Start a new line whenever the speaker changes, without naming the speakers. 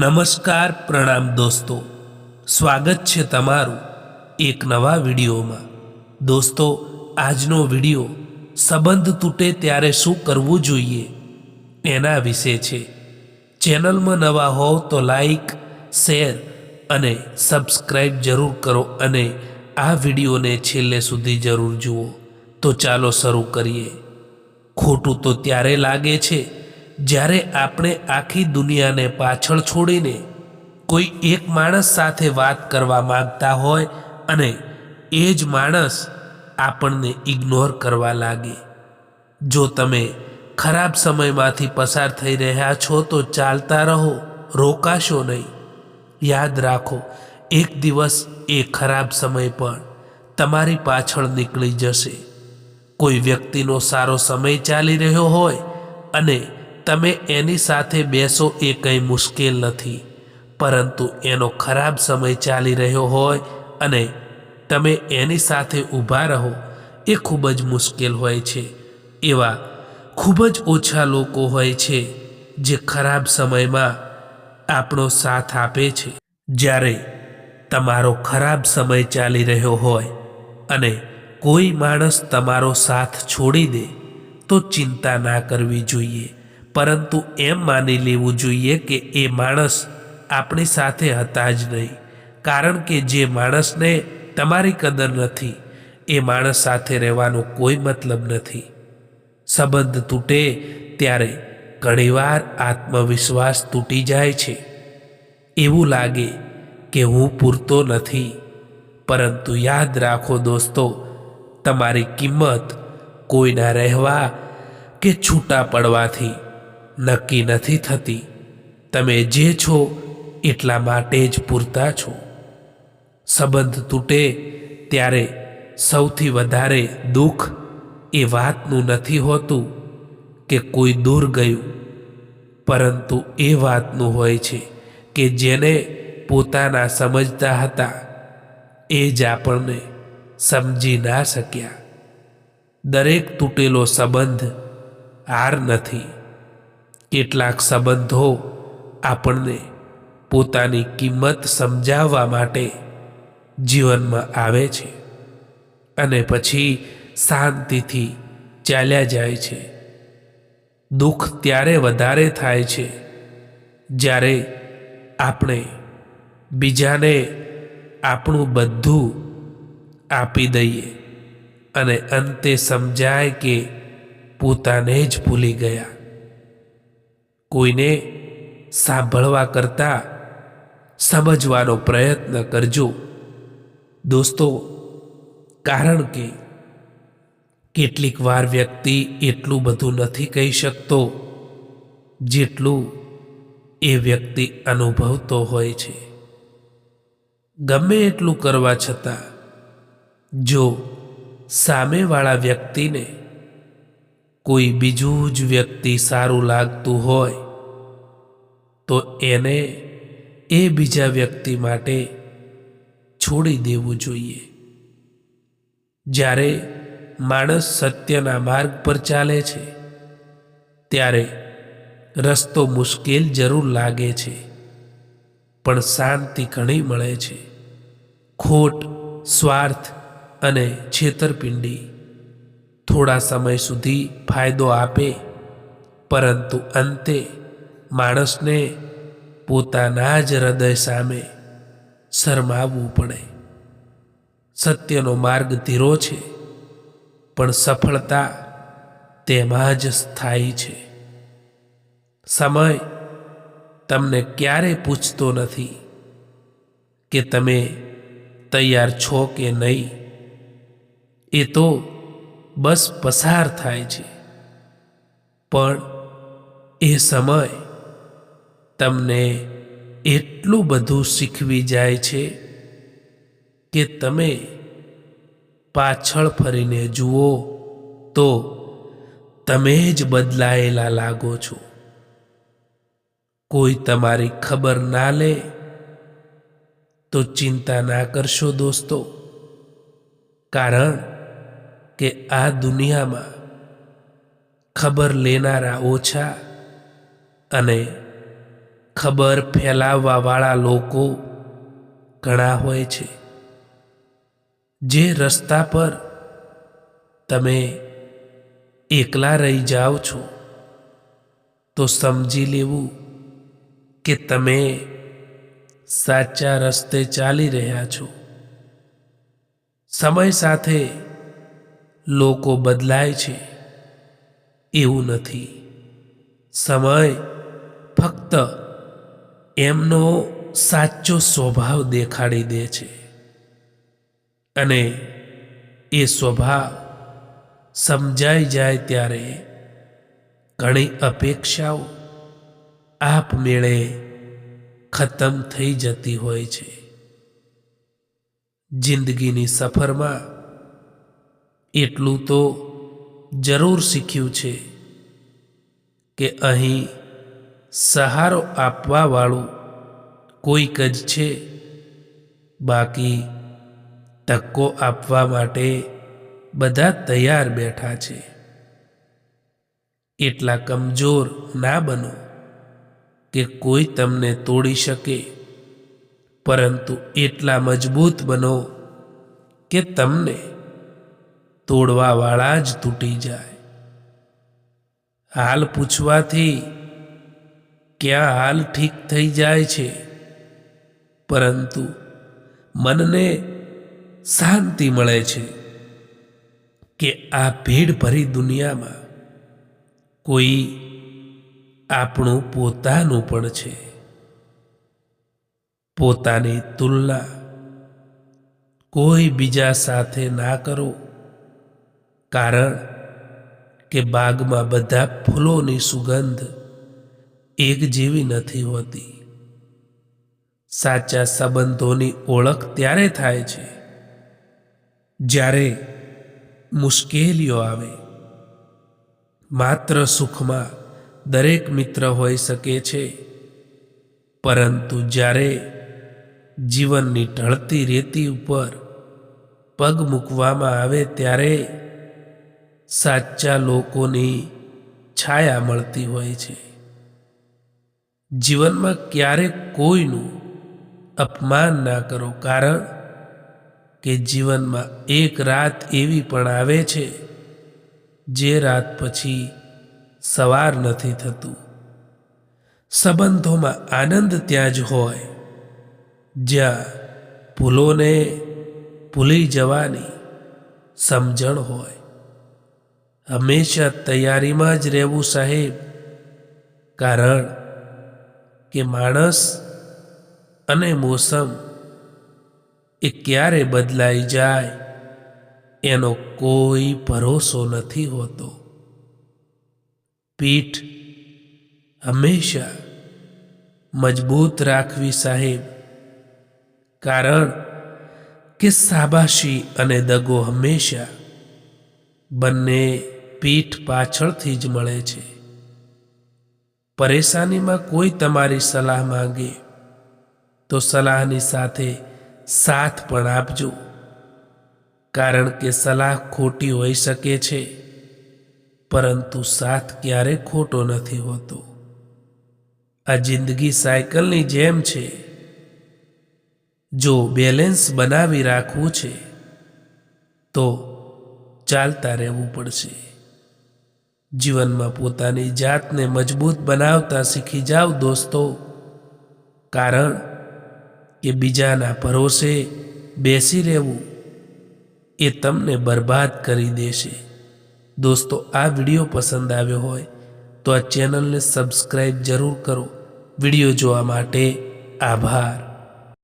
નમસ્કાર પ્રણામ દોસ્તો. સ્વાગત છે તમારું એક નવા વિડીયોમાં. દોસ્તો, આજનો વીડિયો સંબંધ તૂટે ત્યારે શું કરવું જોઈએ એના વિશે છે. ચેનલમાં નવા હોવ તો લાઈક, શેર અને સબસ્ક્રાઈબ જરૂર કરો અને આ વિડીયોને છેલ્લે સુધી જરૂર જુઓ. તો ચાલો શરૂ કરીએ. ખોટું તો ત્યારે લાગે છે જ્યારે આપણે આખી દુનિયાને પાછળ છોડીને કોઈ એક માણસ સાથે વાત કરવા માગતા હોય અને એ જ માણસ આપણને ઇગ્નોર કરવા લાગે. જો તમે ખરાબ સમયમાંથી પસાર થઈ રહ્યા છો તો ચાલતા રહો, રોકાશો નહીં. યાદ રાખો, એક દિવસ એ ખરાબ સમય પણ તમારી પાછળ નીકળી જશે. કોઈ વ્યક્તિનો સારો સમય ચાલી રહ્યો હોય અને તમે એની સાથે બેસો એ કંઈ મુશ્કેલ નથી. પરંતુ એનો ખરાબ સમય ચાલી રહ્યો હોય અને તમે એની સાથે ઊભા રહો, એ ખૂબ જ મુશ્કેલ હોય છે. એવા ખૂબ જ ઓછા લોકો હોય છે જે ખરાબ સમયમાં આપણો સાથ આપે છે. જ્યારે તમારો ખરાબ સમય ચાલી રહ્યો હોય અને કોઈ માણસ તમારો સાથ છોડી દે, તો ચિંતા ના કરવી જોઈએ. પરંતુ એમ માની લેવું જોઈએ કે એ માણસ આપણી સાથે હતા જ નહીં. કારણ કે જે માણસને તમારી કદર નથી, એ માણસ સાથે રહેવાનો કોઈ મતલબ નથી. સંબંધ તૂટે ત્યારે ઘણીવાર આત્મવિશ્વાસ તૂટી જાય છે. એવું લાગે કે હું પૂરતો નથી. પરંતુ યાદ રાખો દોસ્તો, તમારી કિંમત કોઈના રહેવા કે છૂટા પડવાથી. નક્કી નથી થતી. તમે જે છો, એટલા માટે જ પૂરતા છો. સંબંધ તૂટે ત્યારે સૌથી વધારે દુઃખ એ વાતનું નથી હોતું કે કોઈ દૂર ગયું. પરંતુ એ વાતનું હોય છે કે જેને પોતાના સમજતા હતા, એ જ આપણને સમજી ના શક્યા. દરેક તૂટેલો સંબંધ હાર નથી. કેટલાક સંબંધો આપણને પોતાની કિંમત સમજાવવા માટે જીવનમાં આવે છે અને પછી શાંતિથી ચાલ્યા જાય છે. દુઃખ ત્યારે વધારે થાય છે જ્યારે આપણે બીજાને આપણું બધું આપી દઈએ અને અંતે સમજાય કે પોતાને જ ભૂલી ગયા. કોઈને સાંભળવા કરતાં સમજવાનો પ્રયત્ન કરજો. દોસ્તો, કારણ કે કેટલીક વાર વ્યક્તિ એટલું બધું નથી કહી શકતો જેટલું એ વ્યક્તિ અનુભવતો હોય છે. ગમે એટલું કરવા છતાં, જો સામેવાળા વ્યક્તિને કોઈ બીજું જ વ્યક્તિ સારું લાગતું હોય તો એને એ બીજા વ્યક્તિ માટે છોડી દેવું જોઈએ. જ્યારે માણસ સત્યના માર્ગ પર ચાલે છે, ત્યારે રસ્તો મુશ્કેલ જરૂર લાગે છે, પણ શાંતિ ઘણી મળે છે. ખોટ, સ્વાર્થ અને છેતરપિંડી થોડા સમય સુધી ફાયદો આપે, પરંતુ અંતે માણસને પોતાના જ હૃદય સામે શરમાવવું પડે. સત્યનો માર્ગ ધીરો છે, પણ સફળતા તેમાં જ સ્થાયી છે. સમય તમને ક્યારે પૂછતો નથી કે તમે તૈયાર છો કે નહીં. એ તો બસ પસાર થાય છે. પણ એ સમય તમને એટલું બધું શીખવી જાય છે કે તમે પાછળ ફરીને જુઓ તો તમે જ બદલાયેલા લાગો છો. કોઈ તમારી ખબર ના લે તો ચિંતા ના કરશો દોસ્તો, કારણ કે આ દુનિયામાં ખબર લેનારા ઓછા અને ખબર ફેલાવવાવાળા લોકો ઘણા હોય છે. જે રસ્તા પર તમે એકલા રહી જાઓ છો, તો સમજી લેવું કે તમે સાચા રસ્તે ચાલી રહ્યા છો. સમય સાથે લોકો બદલાય છે. એવું નથી. સમય ફક્ત એમનો સાચો સ્વભાવ દેખાડી દે છે. અને એ સ્વભાવ સમજાઈ જાય ત્યારે ઘણી અપેક્ષાઓ આપમેળે ખતમ થઈ જતી હોય છે. જિંદગીની સફરમાં એટલું તો જરૂર શીખ્યું છે કે અહીં સહારો આપવાવાળું કોઈક જ છે? બાકી તકો આપવા માટે બધા તૈયાર બેઠા છે. એટલા કમજોર ના બનો કે કોઈ તમને તોડી શકે. પરંતુ એટલા મજબૂત બનો કે તમને તોડવાવાળા જ તૂટી જાય. હાલ પૂછવાથી ક્યાં હાલ ઠીક થઈ જાય છે? પરંતુ મનને શાંતિ મળે છે કે આ ભીડ ભરી દુનિયામાં કોઈ આપણું પોતાનું પણ છે. પોતાની તુલના કોઈ બીજા સાથે ના કરો, કારણ કે બાગમાં બધા ફૂલોની સુગંધ એક જેવી નથી હોતી. સાચા સંબંધોની ઓળખ ત્યારે થાય છે, જ્યારે મુશ્કેલીઓ આવે. માત્ર સુખમાં દરેક મિત્ર હોઈ શકે છે, પરંતુ જ્યારે જીવનની ઢળતી રેતી ઉપર પગ મૂકવામાં આવે ત્યારે સાચા લોકોની છાયા મળતી હોય છે. જીવનમાં ક્યારેક કોઈનું અપમાન ના કરો. કારણ કે જીવનમાં એક રાત એવી પણ આવે છે જે રાત પછી સવાર નથી થતું. સંબંધોમાં આનંદ ત્યાં જ હોય. જ્યાં ભૂલોને ભૂલી જવાની સમજણ હોય. હંમેશા તૈયારીમાં જ રહેવું સાહેબ. કારણ કે માણસ અને મોસમ એ ક્યારે બદલાઈ જાય એનો કોઈ ભરોસો નથી હોતો. પીઠ હંમેશા મજબૂત રાખવી સાહેબ, કારણ કે સાબાશી અને દગો હંમેશા બંને પીઠ પાછળથી જ મળે છે. પરેશાનીમાં કોઈ તમારી સલાહ માંગે, તો સલાહની સાથે સાથ પણ આપજો. કારણ કે સલાહ ખોટી હોઈ શકે છે, પરંતુ સાથ ક્યારે ખોટો નથી હોતો. આ જિંદગી સાયકલની જેમ છે. જો બેલેન્સ બનાવી રાખવું છે, તો ચાલતા રહેવું પડશે. જીવનમાં પોતાની જાતને મજબૂત બનાવતા શીખી જાઓ દોસ્તો. કારણ કે બીજાના ભરોસે બેસી રહેવું એ તમને બરબાદ કરી દેશે. દોસ્તો, આ વીડિયો પસંદ આવ્યો હોય તો આ ચેનલને સબસ્ક્રાઈબ જરૂર કરો. વીડિયો જોવા માટે આભાર.